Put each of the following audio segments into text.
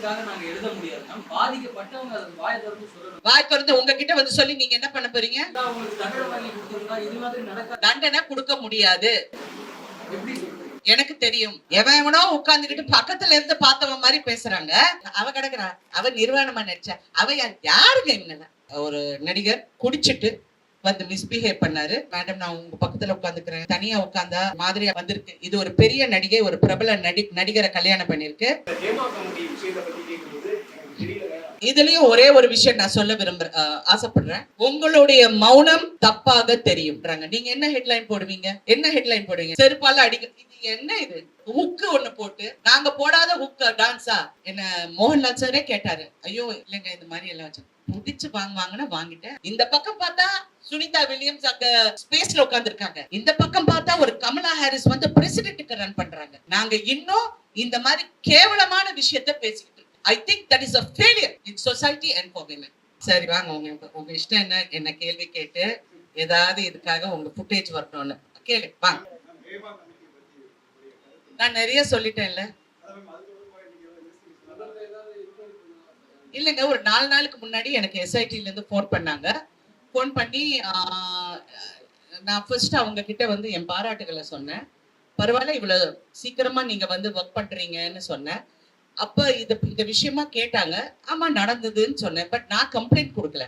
தெரியுதுங்கிறதுக்காக நாங்க எழுத முடியாது. மேம் பாதிக்கப்பட்டவங்க அதை வாய திறந்து சொல்லணும். வாய் திறந்து உங்ககிட்ட வந்து சொல்லி நீங்க என்ன பண்ண போறீங்க? அவங்களுக்கு தண்டனை வாங்கி கொடுத்துருந்தா இது மாதிரி நடக்காது. தண்டனை கொடுக்க முடியாது. எப்படி எனக்கு தெரியும். எவன் உட்கார்ந்துகிட்டு பக்கத்துல இருந்து பார்த்தவன் மாதிரி பேசுறாங்க. அவ கிடக்குறா அவ நிர்வாணமா நடிச்சா. அவ யார் யாருங்க இவங்க ஒரு நடிகர் குடிச்சிட்டு வந்து மிஸ்பிஹேவ் பண்ணாரு. மேடம் நான் உங்க பக்கத்துல உட்காந்துக்கிறேன் தனியா உட்கார்ந்தா மாதிரியா வந்திருக்கு. இது ஒரு பெரிய நடிகை ஒரு பிரபல நடி நடிகரை கல்யாணம் பண்ணிருக்கு இதுலயும் ஒரே ஒரு விஷயம் நான் சொல்ல விரும்புறேன் ஆசைப்படுறேன். உங்களுடைய மௌனம் தப்பாக தெரியும்ன்றாங்க. நீங்க என்ன ஹெட்லைன் போடுவீங்க? என்ன ஹெட்லைன் போடுவீங்க? செருப்பால அடிக்க இது என்ன இது? ஹுக்கு ஒண்ணு போட்டு நாங்க போடாத ஹுக்கு டான்ஸா என்ன மோகன்லால் சாரே கேட்டாரு. ஐயோ இல்லைங்க இந்த மாதிரி எல்லாம் வச்சு புடிச்சு வாங்குவாங்கன்னு வாங்கிட்டேன். இந்த பக்கம் பார்த்தா சுனிதா வில்லியம்ஸ் அங்க ஸ்பேஸ்ல உட்காந்துருக்காங்க இந்த பக்கம் பார்த்தா ஒரு கமலா ஹாரிஸ் வந்து பிரசிடென்ட்டுக்கு ரன் பண்றாங்க. நாங்க இன்னும் இந்த மாதிரி கேவலமான விஷயத்த பேசிக்கிட்டு இருக்கோம். I think that is a failure in society and for women சரி வாங்க. உங்க உங்க இஷ்டம் என்ன? என்ன கேள்வி கேட்டு ஏதாவது இதுக்காக உங்க ஃபுட்டேஜ் வரணும்னு கேளு. வாங்க. நான் நிறைய சொல்லிட்டேன்ல அதான் மேம், அது தொடர்பாக நீங்க ஏதாவது investigation இல்லைங்க ஒரு நாலு நாளுக்கு முன்னாடி எனக்கு எஸ்ஐடில இருந்து ஃபோன் பண்ணாங்க. ஃபோன் பண்ணி நான் ஃபர்ஸ்ட் அவங்க கிட்ட வந்து என் பாராட்டுகளை சொன்னேன். பரவாயில்ல இவ்வளோ சீக்கிரமா நீங்க வந்து ஒர்க் பண்றீங்கன்னு சொன்னேன். அப்போ இது இந்த விஷயமா கேட்டாங்க. ஆமா நடந்ததுன்னு சொன்னேன். பட் நான் கம்ப்ளைண்ட் கொடுக்கல.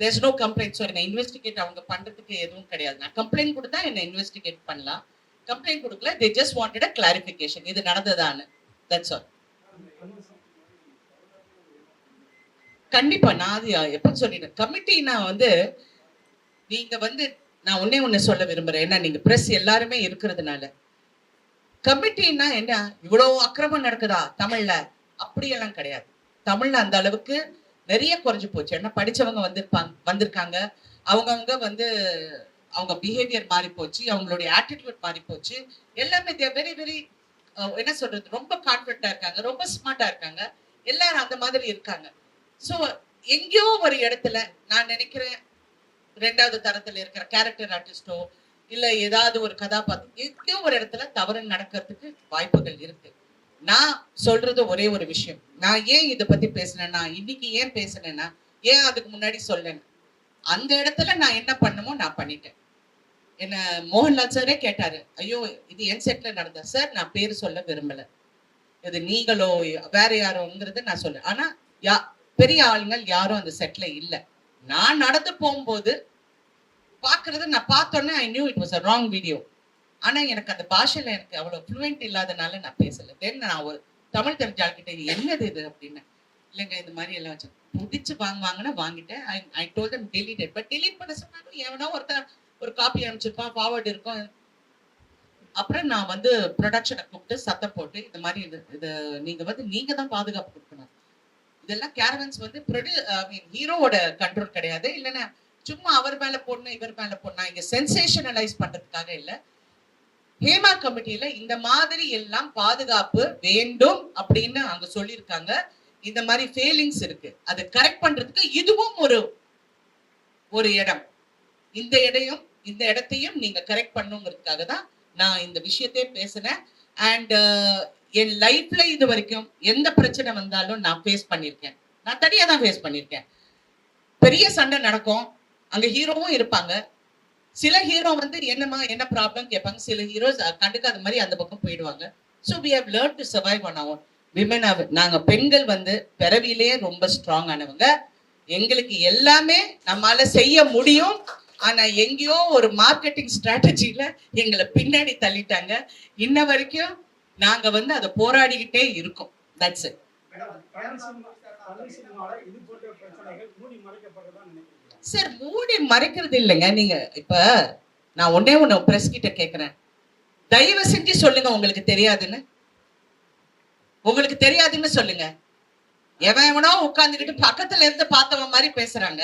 தேர்ஸ் நோ கம்ப்ளைண்ட் ஸோ என்னை இன்வெஸ்டிகேட் அவங்க பண்றதுக்கு எதுவும் கிடையாது. நான் கம்ப்ளைண்ட் கொடுத்தா என்னை இன்வெஸ்டிகேட் பண்ணலாம். கம்ப்ளைண்ட் கொடுக்கல. They just wanted a clarification இது நடந்ததான்னு. தட்ஸ் ஆல் கண்டிப்பா நான் அது எப்ப சொல்லிட்டேன்? கமிட்டினா வந்து நீங்க வந்து நான் ஒன்னே ஒண்ணு சொல்ல விரும்புறேன். ஏன்னா நீங்க பிரஸ் எல்லாருமே இருக்கிறதுனால. கமிட்டின்னா என்ன? இவ்வளவு அக்கிரமம் நடக்குதா தமிழ்ல? அப்படியெல்லாம் கிடையாது. தமிழ்ல அந்த அளவுக்கு நிறைய குறைஞ்சு போச்சு. ஏன்னா படிச்சவங்க வந்திருப்பாங்க வந்திருக்காங்க. அவங்கவுங்க வந்து அவங்க பிஹேவியர் மாறி போச்சு. அவங்களுடைய ஆட்டிடியூட் மாறி போச்சு. எல்லாமே தேர் வெரி வெரி என்ன சொல்றது? ரொம்ப கான்ஃபிடண்டா இருக்காங்க. ரொம்ப ஸ்மார்ட்டா இருக்காங்க. எல்லாரும் அந்த மாதிரி இருக்காங்க. சோ எங்கேயோ ஒரு இடத்துல நான் நினைக்கிறேன் ரெண்டாவது தரத்துல இருக்கிற கேரக்டர் ஆர்டிஸ்டோ இல்ல ஏதாவது ஒரு கதாபாத்திரம் எங்கேயோ ஒரு இடத்துல தவறு நடக்கிறதுக்கு வாய்ப்புகள் இருக்கு. நான் சொல்றது ஒரே ஒரு விஷயம். நான் ஏன் இதை பத்தி பேசினேன்னா இன்னைக்கு ஏன் பேசினேன்னா ஏன் அதுக்கு முன்னாடி சொல்லணும் அந்த இடத்துல நான் என்ன பண்ணுமோ நான் பண்ணிட்டேன். என்ன மோகன்லால் சாரே கேட்டாரு ஐயோ இது என் செட்ல நடந்தா? சார் நான் பேர் சொல்ல விரும்பல. இது நீங்களோ வேற யாரோங்கிறது நான் சொல்ல ஆனா யா பெரிய ஆளுங்கள் யாரும் அந்த செட்ல இல்ல. நான் நடந்து போகும்போது பாக்குறது நான் பார்த்தோன்னே I knew it was a wrong video ஆனா எனக்கு அந்த பாஷையில எனக்கு அவ்வளவு ஃப்ளூயண்ட் இல்லாதனால நான் பேசல. தென் நான் ஒரு தமிழ் தெரிஞ்ச கிட்ட இது என்னது இது அப்படின்னு. இல்லைங்க இந்த மாதிரி எல்லாம் வச்சு முடிச்சு வாங்குவாங்கன்னு வாங்கிட்டேன். I I told them delete but delete பண்ண சொன்னாலும் எவனோ ஒருத்தர் ஒரு காப்பி அனுப்பிச்சிருப்பான் ஃபார்வர்டு இருக்கும். அப்புறம் நான் வந்து ப்ரொடக்ஷனை கூப்பிட்டு சத்தம் போட்டு இந்த மாதிரி இது இது நீங்கள் வந்து நீங்க தான் பாதுகாப்பு கொடுக்கணும். இதெல்லாம் கேரவன்ஸ் வந்து ப்ரொடியூ ஐ மீன் ஹீரோவோட கண்ட்ரோல் கிடையாது. இல்லைன்னா சும்மா அவர் மேல போடணும் இவர் மேல போடணும். இங்க சென்சேஷனலைஸ் பண்றதுக்காக இல்ல. ஹேமா கமிட்டியில இந்த மாதிரி எல்லாம் பாதுகாப்பு வேண்டும் அப்படின்னு அங்க சொல்லியிருக்காங்க. இந்த மாதிரி ஃபெயிலிங்ஸ் இருக்கு. அதை கரெக்ட் பண்றதுக்கு இதுவும் ஒரு ஒரு இடம். இந்த இடையும் இந்த இடத்தையும் நீங்க கரெக்ட் பண்ணுங்கிறதுக்காக தான் நான் இந்த விஷயத்தையே பேசினேன். அண்ட் என் லைஃப்ல இது வரைக்கும் எந்த பிரச்சனை வந்தாலும் நான் ஃபேஸ் பண்ணியிருக்கேன். நான் தனியா தான் ஃபேஸ் பண்ணியிருக்கேன். பெரிய சண்டை நடக்கும். அங்க ஹீரோவும் இருப்பாங்க. சில ஹீரோ வந்து என்னமா என்ன ப்ராப்ளம் கேட்பாங்க. சில ஹீரோஸ் கண்டுக்காத மாதிரி அந்த பக்கம் போயிடுவாங்க. So we have learn to survive on our women நாங்கள் பெண்கள் வந்து பிறவிலேயே ரொம்ப ஸ்ட்ராங் ஆனவங்க. எங்களுக்கு எல்லாமே நம்மால செய்ய முடியும். ஆனா எங்கேயோ ஒரு மார்க்கெட்டிங் ஸ்ட்ராட்டஜியில் எங்களை பின்னாடி தள்ளிட்டாங்க. இன்ன வரைக்கும் நாங்க வந்து அதை போராடிக்கிட்டே இருக்கோம். தட்ஸ் இட் சார் மூடி மறைக்கிறது இல்லைங்க. நீங்க இப்ப நான் ஒன்னே ஒண்ணு பிரஸ் கிட்ட கேக்குறேன். தயவு செஞ்சு சொல்லுங்க உங்களுக்கு தெரியாதுன்னு. உங்களுக்கு தெரியாதுன்னு சொல்லுங்க. எவன் எவனோ உட்கார்ந்துகிட்டு பக்கத்துல இருந்து பார்த்தவன் மாதிரி பேசுறாங்க.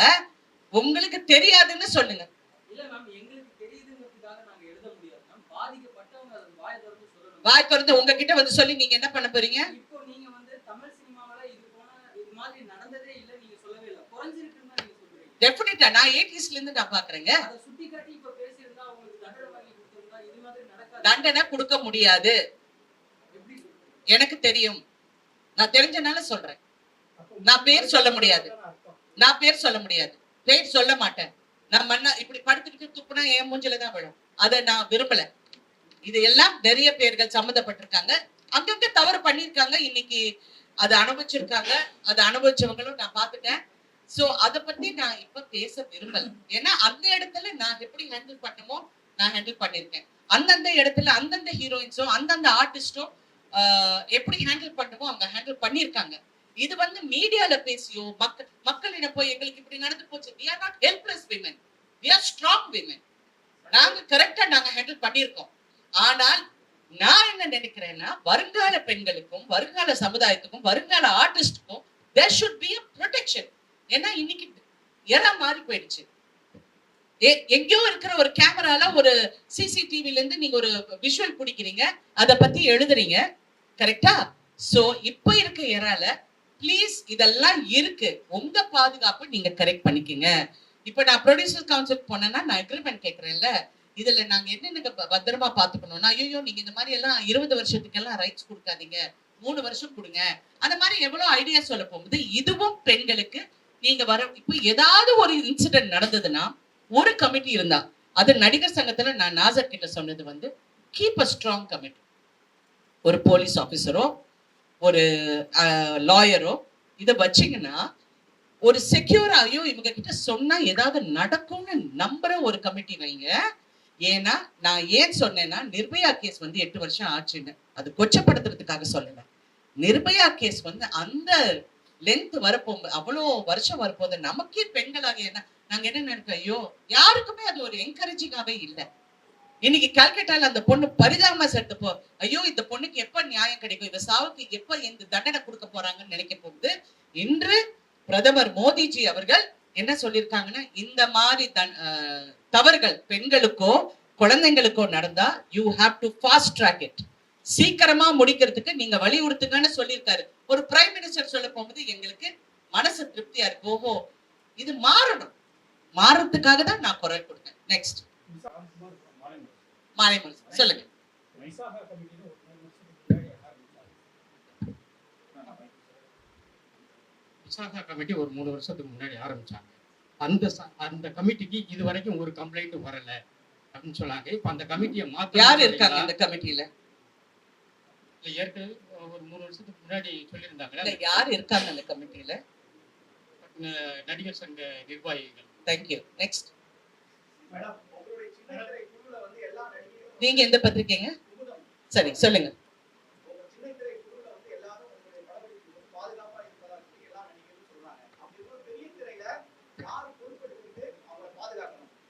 உங்களுக்கு தெரியாதுன்னு சொல்லுங்க இல்ல மேம் எங்களுக்கு தெரியுதுங்கிறதுக்காக நாங்க எழுத முடியாது மேம் பாதிக்கப்பட்டவங்க அதை வாய திறந்து சொல்லணும் வாய் திறந்து உங்ககிட்ட வந்து சொல்லி நீங்க என்ன பண்ண போறீங்க? டெஃபினட்டா நான் எயிட்டிஸ்ல இருந்து நான் பாக்குறேங்க. தண்டனை கொடுக்க முடியாது. எனக்கு தெரியும். நான் தெரிஞ்சனால சொல்றேன். நான் பேர் சொல்ல முடியாது. நான் பேர் சொல்ல முடியாது. பேர் சொல்ல மாட்டேன். நான் மண்ணா இப்படி படுத்துக்கிட்டு துப்புனா என் மூஞ்சில தான் விழும். அதை நான் விரும்பல. இது எல்லாம் நிறைய பேர்கள் சம்மந்தப்பட்டிருக்காங்க. அங்கங்க தவறு பண்ணியிருக்காங்க. இன்னைக்கு அதை அனுபவிச்சிருக்காங்க. அதை அனுபவிச்சவங்களும் நான் பார்த்துட்டேன். சோ அதை பத்தி நான் இப்ப பேச விரும்பல. ஏன்னா அந்த இடத்துல நான் எப்படி ஹேண்டில் பண்ணுமோ நான் ஹேண்டில் பண்ணிருக்கேன் அந்தந்த இடத்துல அந்தந்த ஹீரோயின்ஸும் அந்தந்த ஆர்டிஸ்டோ எப்படி ஹேண்டில் பண்ணுமோ அவங்க ஹேண்டில் பண்ணியிருக்காங்க. இது வந்து மீடியால பேசியோ மக்கள் மக்களிடம் போய் எங்களுக்கு இப்படி நடந்து போச்சு. We are not helpless women we are strong women நாங்க கரெக்டா நாங்க ஹேண்டில் பண்ணியிருக்கோம். ஆனால் நான் என்ன நினைக்கிறேன்னா வருங்கால பெண்களுக்கும் வருங்கால சமுதாயத்துக்கும் வருங்கால ஆர்டிஸ்டுக்கும் there should be a protection ஏன்னா இன்னைக்கு எரா மாறி போயிடுச்சு. எ- எங்கேயோ இருக்கிற ஒரு கேமரால ஒரு சிசிடிவில இருந்து நீங்க ஒரு விஷுவல் பிடிக்கிறீங்க அத பத்தி எழுதுறீங்க கரெக்டா சோ இப்போ இருக்க எரால ப்ளீஸ் இதெல்லாம் இருக்கு. உங்க பாதுகாப்பு நீங்க கரெக்ட் பண்ணிக்கங்க. இப்ப நான் ப்ரொடியூசர் கவுன்சில் போனேன்னா நான் அக்ரிமெண்ட் கேட்கறேன்ல இதுல நாங்க என்னென்ன பத்திரமா பாத்துக்கணும்னா ஐயோ நீங்க இந்த மாதிரி எல்லாம் இருபது வருஷத்துக்கெல்லாம் ரைட்ஸ் கொடுக்காதீங்க. மூணு வருஷம் கொடுங்க. அந்த மாதிரி எவ்வளவு ஐடியா சொல்ல போகும்போது இதுவும் பெண்களுக்கு நீங்க வர இப்போ ஏதாவது ஒரு இன்சிடென்ட் நடந்ததுன்னா ஒரு கமிட்டி இருந்தா அது நடிகர் சங்கத்துல நான் நாசர் கிட்ட சொன்னது வந்து கீப் அ ஸ்ட்ராங் கமிட்டி ஒரு போலீஸ் ஆபீசரோ ஒரு லாயரோ இதை வச்சீங்கன்னா ஒரு செக்யூராயோ இவங்க கிட்ட சொன்னா ஏதாவது நடக்கும்னு நம்புற ஒரு கமிட்டி வைங்க. ஏன்னா நான் ஏன் சொன்னேன்னா நிர்பயா கேஸ் வந்து எட்டு வருஷம் ஆச்சுன்னு. அது கொச்சப்படுத்துறதுக்காக சொல்லல. நிர்பயா கேஸ் வந்து அந்த லென்த் வரப்போம் அவ்வளோ வருஷம் வரப்போது நமக்கே பெண்களாக என்ன நாங்க என்ன நினைக்கிறோம் ஐயோ யாருக்குமே அது ஒரு என்கரேஜிங்காவே இல்லை. இன்னைக்கு கல்கட்டால அந்த பொண்ணு பரிதாபமா செத்துப்போ ஐயோ இந்த பொண்ணுக்கு எப்ப நியாயம் கிடைக்கும் இந்த சாவுக்கு எப்ப இந்த தண்டனை கொடுக்க போறாங்கன்னு நினைக்க போகுது இன்று பிரதமர் மோடிஜி அவர்கள் என்ன சொல்லியிருக்காங்கன்னா இந்த மாதிரி தன்- தவறுகள் பெண்களுக்கோ குழந்தைங்களுக்கோ நடந்தா you have to fast track it சீக்கிரமா முடிக்கிறதுக்கு நீங்க வலியுறுத்துங்கன்னு சொல்லியிருக்காரு. ஒரு பிரைம் மினிஸ்டர் சொல்ல போகும்போது எங்களுக்கு மனசு திருப்தியா இருக்கு. ஓஹோ இது மாறணும். மாறதுக்காக தான் நான் குரல் கொடுத்தேன். நெக்ஸ்ட். மாலை சொல்லுங்க வைசாகா கமிட்டின்னு ஒரு மூணு வருஷத்துக்கு முன்னாடி ஆரம்பிச்சாங்க. விசாகா கமிட்டி ஒரு மூணு வருஷத்துக்கு முன்னாடி ஆரம்பிச்சாங்க. அந்த ச- அந்த கமிட்டிக்கு இது வரைக்கும் ஒரு கம்ப்ளைண்ட் வரல அப்படின்னு சொன்னாங்க. இப்ப அந்த கமிட்டியை மாத்த யார் இருக்காங்க இந்த கமிட்டியில? ஏற்கனவே ஒரு மூணு வருஷத்துக்கு முன்னாடி இல்ல சொல்லியிருந்தாங்க யார் இருக்காங்க அந்த கமிட்டியில? நடிகர் சங்க நிர்வாகிகள். தேங்க்யூ நெக்ஸ்ட் நீங்க எந்த பத்திரிக்கைங்க. சரி சொல்லுங்க உங்க சின்ன திரை குழுல வந்து எல்லாரும் உங்களுடைய படப்பிடிப்பு வந்து பாதுகாப்பா இருப்பதா சொல்லி எல்லா நடிகர்களும் சொல்றாங்க. அப்படி ஒரு பெரிய திரையில யார் பொறுப்பெடுத்துக்கிட்டு அவங்களை பாதுகாக்கணும்?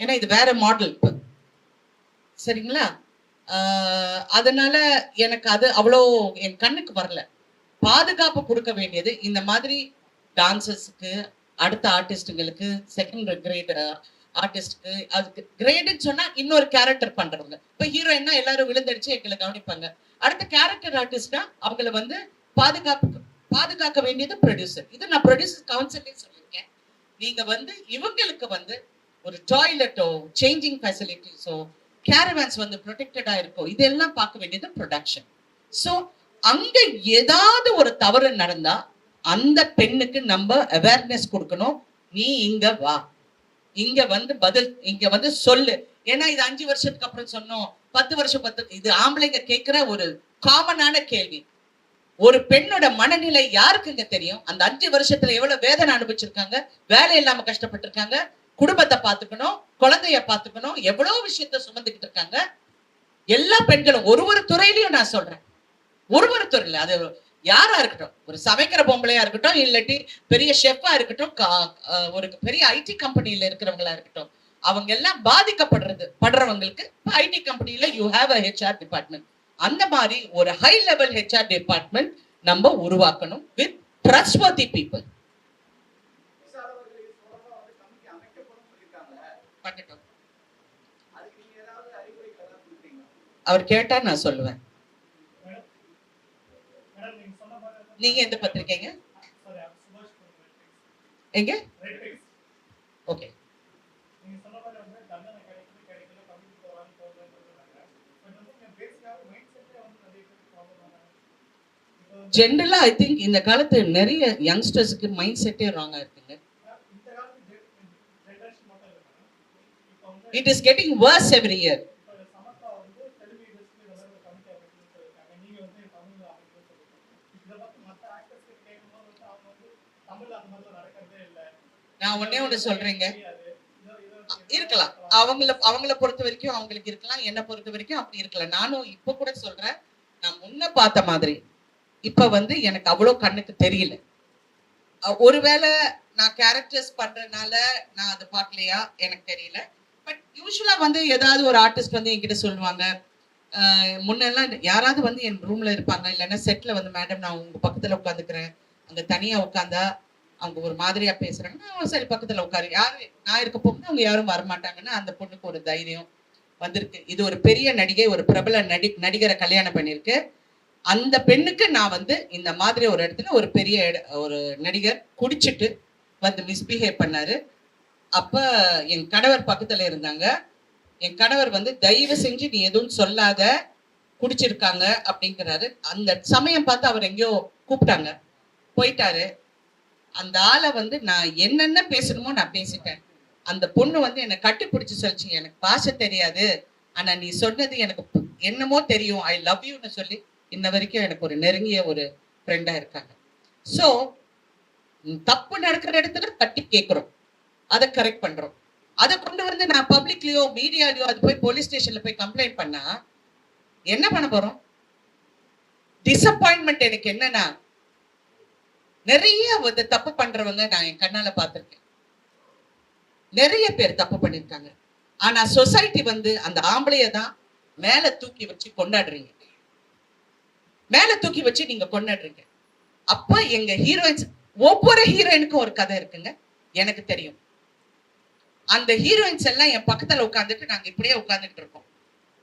ஏன்னா இது வேற மாடல் இப்போ. சரிங்களா? அதனால எனக்கு அது அவ்வளோ என் கண்ணுக்கு வரல. பாதுகாப்பு கொடுக்க வேண்டியது இந்த மாதிரி டான்சர்ஸ்க்கு அடுத்த ஆர்டிஸ்ட்டுங்களுக்கு செகண்ட் கிரேடர் ஆர்டிஸ்ட்க்கு அதுக்கு கிரேடுன்னு சொன்னா இன்னொரு கேரக்டர் பண்றவங்க. இப்போ ஹீரோயின்னா எல்லாரும் விழுந்தடிச்சு எங்களை கவனிப்பாங்க. அடுத்த கேரக்டர் ஆர்டிஸ்ட்னா அவங்கள வந்து பாதுகாப்பு பாதுகாக்க வேண்டியது ப்ரொடியூசர் இது நான் ப்ரொடியூசர் கவுன்சிலே சொல்லியிருக்கேன். நீங்க வந்து இவங்களுக்கு வந்து ஒரு டாய்லெட்டோ சேஞ்சிங் ஃபெசிலிட்டிஸோ கேரவேன்ஸ் வந்து ப்ரொடெக்டடா இருக்கோ இதெல்லாம் பார்க்க வேண்டியது ப்ரொடக்ஷன் ஸோ அங்க ஏதாவது ஒரு தவறு நடந்தா அந்த பெண்ணுக்கு நம்ம அவேர்னஸ் கொடுக்கணும். நீ இங்க வா. இங்க வந்து பதில் இங்க வந்து சொல்லு. ஏன்னா இது அஞ்சு வருஷத்துக்கு அப்புறம் சொன்னோம். பத்து வருஷம் பத்து இது ஆம்பளைங்க கேட்கிற ஒரு காமனான கேள்வி. ஒரு பெண்ணோட மனநிலை யாருக்குங்க தெரியும்? அந்த அஞ்சு வருஷத்துல எவ்வளவு வேதனை அனுபவிச்சிருக்காங்க? வேலை இல்லாம கஷ்டப்பட்டிருக்காங்க? குடும்பத்தை பார்த்துக்கணும் குழந்தைய பார்த்துக்கணும் எவ்வளவு விஷயத்த சுமந்துக்கிட்டு இருக்காங்க. எல்லா பெண்களும் ஒரு ஒரு துறையிலையும் நான் சொல்றேன். ஒரு ஒரு துறையில அது யாரா இருக்கட்டும் ஒரு சமைக்கிற பொம்பளையா இருக்கட்டும் இல்லாட்டி பெரிய ஷெஃபா இருக்கட்டும் கா- ஒரு பெரிய ஐடி கம்பெனியில இருக்கிறவங்களா இருக்கட்டும் அவங்க எல்லாம் பாதிக்கப்படுறது படுறவங்களுக்கு ஐடி கம்பெனியில you have a HR department அந்த மாதிரி ஒரு ஹை லெவல் ஹெச்ஆர் டிபார்ட்மெண்ட் நம்ம உருவாக்கணும் வித் ட்ரஸ்ட்வர்த்தி பீப்புள் அவர் கேட்டா நான் சொல்லுவேன். நீங்க எந்த பத்திரிக்கைங்க? எங்க? ஓகே. ஜென்ரலா ஐ திங்க் இந்த காலத்து நிறைய யங்ஸ்டர்ஸுக்கு மைண்ட் செட்டே ராங்கா இருக்குங்க. It is getting worse every year இப்போ சமத்தா வந்து தெலுங்கு இண்டஸ்ட்ரி வந்து கமிட்டி அமைப்புன்னு சொல்லியிருக்காங்க நீங்க வந்து தமிழ் அமைப்புன்னு சொல்லியிருக்காங்க இதை பத்தி மற்ற ஆக்டர்ஸ் கிட்ட கேட்கும்போது வந்து அவங்க வந்து தமிழ் அந்த மாதிரிலாம் நடக்கிறதே இல்லை நான் ஒன்னே ஒண்ணு சொல்றேங்க. இருக்கலாம். அவங்கள அவங்கள பொறுத்த வரைக்கும் அவங்களுக்கு இருக்கலாம். என்ன பொறுத்த வரைக்கும் அப்படி இருக்கலாம் நானும் இப்ப கூட சொல்றேன். நான் முன்ன பார்த்த மாதிரி இப்ப வந்து எனக்கு அவ்வளவு கண்ணுக்கு தெரியல. ஒருவேளை நான் கேரக்டர்ஸ் பண்றதுனால நான் அதை பார்க்கலையா? எனக்கு தெரியல. பட் யூஸ்வலா வந்து ஏதாவது ஒரு ஆர்டிஸ்ட் வந்து என்கிட்ட சொல்லுவாங்க. முன்னெல்லாம் யாராவது வந்து என் ரூம்ல இருப்பாங்க. இல்லைன்னா செட்ல வந்து மேடம் நான் உங்க பக்கத்துல உட்காந்துக்கிறேன். அங்க தனியா உட்காந்தா அவங்க ஒரு மாதிரியா பேசுறாங்கன்னா சரி பக்கத்துல உட்காரு. யாரு நான் இருக்க போகும்போது அவங்க யாரும் வரமாட்டாங்கன்னா அந்த பொண்ணுக்கு ஒரு தைரியம் வந்திருக்கு. இது ஒரு பெரிய நடிகை ஒரு பிரபல நடி நடிகரை கல்யாணம் பண்ணியிருக்கு. அந்த பெண்ணுக்கு நான் வந்து இந்த மாதிரி ஒரு இடத்துல ஒரு பெரிய ஒரு நடிகர் குடிச்சிட்டு வந்து மிஸ்பிஹேவ் பண்ணாரு. அப்ப என் கணவர் பக்கத்துல இருந்தாங்க. என் கணவர் வந்து தயவு செஞ்சு நீ எதுவும் சொல்லாத. குடிச்சிருக்காங்க. அப்படிங்கிறாரு. அந்த சமயம் பார்த்து அவர் எங்கேயோ கூப்பிட்டாங்க. போயிட்டாரு. அந்த ஆளை வந்து நான் என்னென்ன பேசணுமோ நான் பேசிட்டேன். அந்த பொண்ணு வந்து என்னை கட்டி பிடிச்சு சொல்லிச்சு எனக்கு பாஷை தெரியாது. ஆனா நீ சொன்னது எனக்கு என்னமோ தெரியும். ஐ லவ் யூன்னு சொல்லி இன்ன வரைக்கும் எனக்கு ஒரு நெருங்கிய ஒரு ஃப்ரெண்டா இருக்காங்க. ஸோ தப்பு நடக்கிற இடத்துல தட்டி கேட்குறோம் அதை கரெக்ட் பண்றோம். அதை கொண்டு வந்து நான் பப்ளிக்லயோ மீடியாலயோ அது போய் போலீஸ் ஸ்டேஷன்ல போய் கம்ப்ளைண்ட் பண்ணா என்ன பண்ண போறோம்? டிசப்பாயின்மெண்ட் எனக்கு என்னன்னா நிறைய வந்து தப்பு பண்றவங்க நான் என் கண்ணால பார்த்திருக்கேன். நிறைய பேர் தப்பு பண்ணிருக்காங்க. ஆனா சொசைட்டி வந்து அந்த ஆம்பளைய தான் மேல தூக்கி வச்சு கொண்டாடுறீங்க. மேல தூக்கி வச்சு நீங்க கொண்டாடுறீங்க. அப்ப எங்க ஹீரோயின்ஸ் ஒவ்வொரு ஹீரோயினுக்கும் ஒரு கதை இருக்குங்க. எனக்கு தெரியும். அந்த ஹீரோயின்ஸ் எல்லாம் என் பக்கத்துல உட்கார்ந்துட்டு நாங்க இப்படியே உட்காந்துட்டு இருக்கோம்.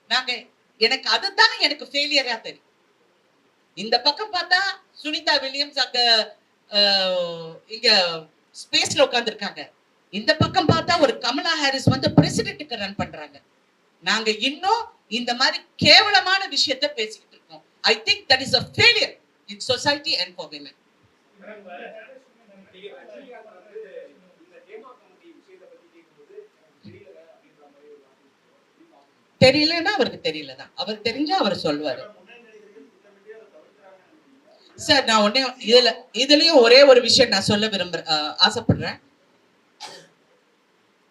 நாங்க எனக்கு அதுதான் எனக்கு ஃபெயிலியரா தெரியும். இந்த பக்கம் பார்த்தா சுனிதா வில்லியம்ஸ் அங்க இங்க ஸ்பேஸ்ல உட்காந்துருக்காங்க இந்த பக்கம் பார்த்தா ஒரு கமலா ஹாரிஸ் வந்து பிரசிடென்ட்டுக்கு ரன் பண்றாங்க. நாங்க இன்னும் இந்த மாதிரி கேவலமான விஷயத்த பேசிக்கிட்டு இருக்கோம். I think that is a failure in society and for women தெரியலன்னா அவருக்கு தெரியலதான். அவர் தெரிஞ்சா அவர் சொல்வாரு. சார் நான் உடனே இதுல இதுலயும் ஒரே ஒரு விஷயம் நான் சொல்ல விரும்புறேன் ஆசைப்படுறேன்.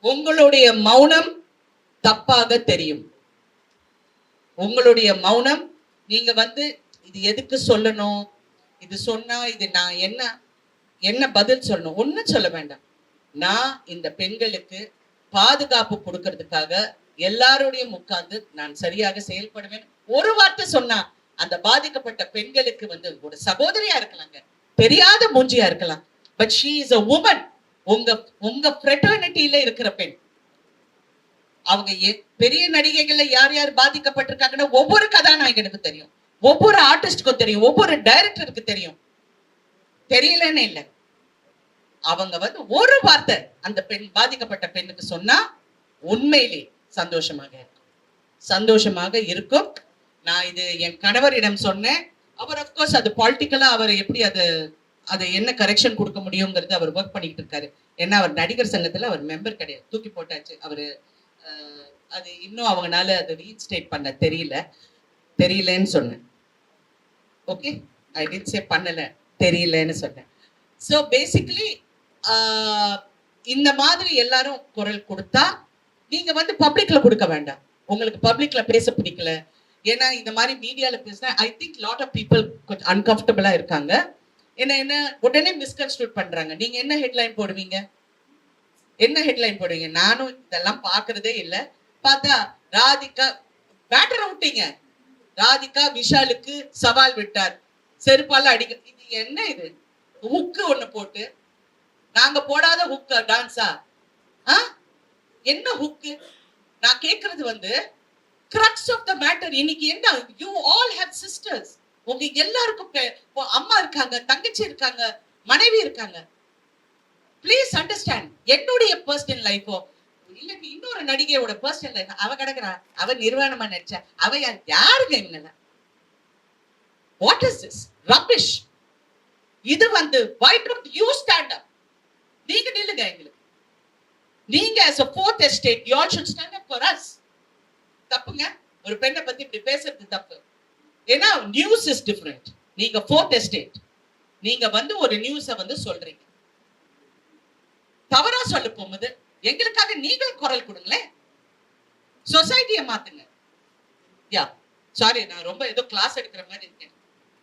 உங்களுடைய மௌனம் தப்பாக தெரியும். உங்களுடைய மௌனம் நீங்க வந்து இது எதுக்கு சொல்லணும்? இது சொன்னா இது நான் என்ன என்ன பதில் சொல்லணும்? ஒண்ணும் சொல்ல வேண்டாம். நான் இந்த பெண்களுக்கு பாதுகாப்பு கொடுக்கறதுக்காக எல்லாரோடையும் உட்கார்ந்து நான் சரியாக செயல்படுவேன். ஒரு வார்த்தை சொன்னா அந்த பாதிக்கப்பட்ட பெண்களுக்கு வந்து ஒரு சகோதரியா இருக்கலாங்க. தெரியாத மூஞ்சியா இருக்கலாம். But she is a woman உங்க உங்க ஃப்ரெட்டர்னிட்டியில இருக்கிற பெண். அவங்க எ- பெரிய நடிகைகள்ல யார் யார் பாதிக்கப்பட்டிருக்காங்கன்னா ஒவ்வொரு கதாநாயகனுக்கு தெரியும். ஒவ்வொரு ஆர்டிஸ்டுக்கும் தெரியும். ஒவ்வொரு டைரக்டருக்கு தெரியும். தெரியலன்னு இல்லை. அவங்க வந்து ஒரு வார்த்தை அந்த பெண் பாதிக்கப்பட்ட பெண்ணுக்கு சொன்னா உண்மையிலே சந்தோஷமாக இருக்கும். சந்தோஷமாக இருக்கும். நான் இது என் கணவரிடம் சொன்னேன். அவர் அஃப்கோர்ஸ் அது பாலிட்டிக்கலா அவர் எப்படி அது அது என்ன கரெக்ஷன் கொடுக்க முடியுங்கிறது அவர் ஒர்க் பண்ணிட்டு இருக்காரு. ஏன்னா அவர் நடிகர் சங்கத்துல அவர் மெம்பர் கிடையாது. தூக்கி போட்டாச்சு. அவரு அது இன்னும் அவங்கனால அது ரீஸ்டேட் பண்ண தெரியல. தெரியலன்னு சொன்னேன். ஓகே ஐ டிட் சே பண்ணல. தெரியலன்னு சொன்னேன். ஸோ பேசிக்கலி இந்த மாதிரி எல்லாரும் குரல் கொடுத்தா நீங்க வந்து பப்ளிக்ல கொடுக்க வேண்டாம். உங்களுக்கு பப்ளிக்ல பேச பிடிக்கல. ஏன்னா இந்த மாதிரி மீடியாவில் பேசினா I think lot of people கொஞ்சம் அன்கம்ஃபர்டபுளாக இருக்காங்க. என்ன என்ன உடனே மிஸ்கன்ஸ்ட்ரூட் பண்ணுறாங்க நீங்கள் என்ன ஹெட்லைன் போடுவீங்க? என்ன ஹெட்லைன் போடுவீங்க? நானும் இதெல்லாம் பார்க்கறதே இல்லை. பார்த்தா ராதிகா பேட்டர் விட்டீங்க ராதிகா விஷாலுக்கு சவால் விட்டார். செருப்பால அடிக்க இது என்ன இது? ஹுக்கு ஒன்று போட்டு. நாங்க போடாத ஹுக்கு டான்ஸா ஆ? என்ன ஹுக்கு நான் கேட்கறது வந்து கிரக்ஸ் ஆஃப் த மேட்டர் இன்னைக்கு என்ன? யூ ஆல் ஹேவ் சிஸ்டர்ஸ் உங்க எல்லாருக்கும் அம்மா இருக்காங்க தங்கச்சி இருக்காங்க மனைவி இருக்காங்க. ப்ளீஸ் அண்டர்ஸ்டாண்ட் என்னுடைய பர்சனல் லைஃபோ இல்ல இன்னொரு நடிகையோட பர்சனல் லைஃப் அவ கிடக்குறா அவ நிர்வாணமா நடிச்சா அவ யார்? யாருங்க இவங்க வாட் இஸ் திஸ் ரபிஷ் இது வந்து why don't you stand up நீங்க நில்லுங்க எங்களுக்கு. நீங்க as a fourth estate you all for us தப்புங்க. ஒரு பெண்ணை பத்தி இப்படி பேசுறது தப்பு. ஏன்னா நியூஸ் இஸ் டிஃப்ரெண்ட் நீங்க ஃபோர்த் எஸ்டேட் நீங்க வந்து ஒரு நியூஸ வந்து சொல்றீங்க. தவறா சொல்ல போகும்போது எங்களுக்காக நீங்களும் குரல் கொடுங்களேன். சொசைட்டியை மாத்துங்க. யா சாரி நான் ரொம்ப ஏதோ கிளாஸ் எடுக்கிற மாதிரி இருக்கேன்.